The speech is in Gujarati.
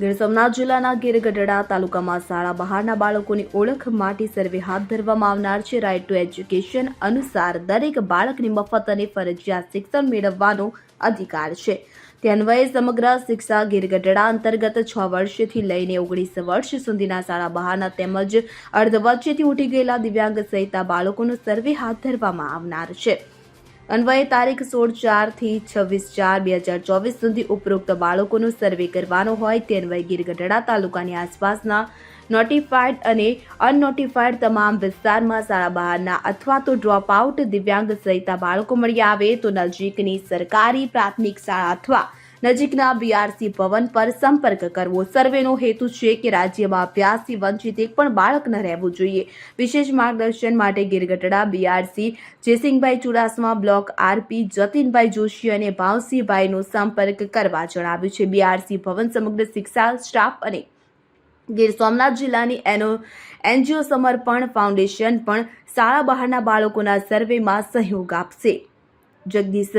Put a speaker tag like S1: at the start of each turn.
S1: ગીર સોમનાથ જિલ્લાના ગીર ગઢડા તાલુકામાં શાળા બહારના બાળકોની ઓળખ માટે સર્વે હાથ ધરવામાં આવનાર છે. રાઇટ ટુ એજ્યુકેશન અનુસાર દરેક બાળકને મફત અને ફરજિયાત શિક્ષણ મેળવવાનો અધિકાર છે. તે અન્વયે સમગ્ર શિક્ષા ગીર ગઢડા અંતર્ગત છ વર્ષથી લઈને ઓગણીસ વર્ષ સુધીના શાળા બહારના તેમજ અર્ધ વચ્ચેથી ઉઠી ગયેલા દિવ્યાંગ સહિત બાળકોનો સર્વે હાથ ધરવામાં આવનાર છે. અન્વયે તારીખ સોળ ચારથી છવ્વીસ ચાર બે હજાર ચોવીસ સુધી ઉપરોક્ત બાળકોનો સર્વે કરવાનો હોય તે અન્વયે ગીર ગઢડા તાલુકાની આસપાસના નોટિફાઈડ અને અનનોટિફાઈડ તમામ વિસ્તારમાં શાળા બહારના અથવા તો ડ્રોપ આઉટ દિવ્યાંગ સહિતના બાળકો મળી આવે તો નજીકની સરકારી પ્રાથમિક શાળા અથવા નજીકના બીઆરસી ભવન પર સંપર્ક કરવો. સર્વેનો હેતુ છે કે રાજ્યમાં અભ્યાસથી વંચિત એક પણ બાળક ન રહેવું જોઈએ. વિશેષ માર્ગદર્શન માટે Girgadhada BRC Jaysinhbhai Chudasama, block RP Jatinbhai Joshi અને ભાવસિંહભાઈનો સંપર્ક કરવા જણાવ્યું છે. બીઆરસી ભવન સમગ્ર શિક્ષા, સ્ટાફ અને ગીર સોમનાથ જિલ્લાની એનો એનજીઓ સમર્પણ ફાઉન્ડેશન પણ શાળા બહારના બાળકોના સર્વેમાં સહયોગ આપશે. જગદીશ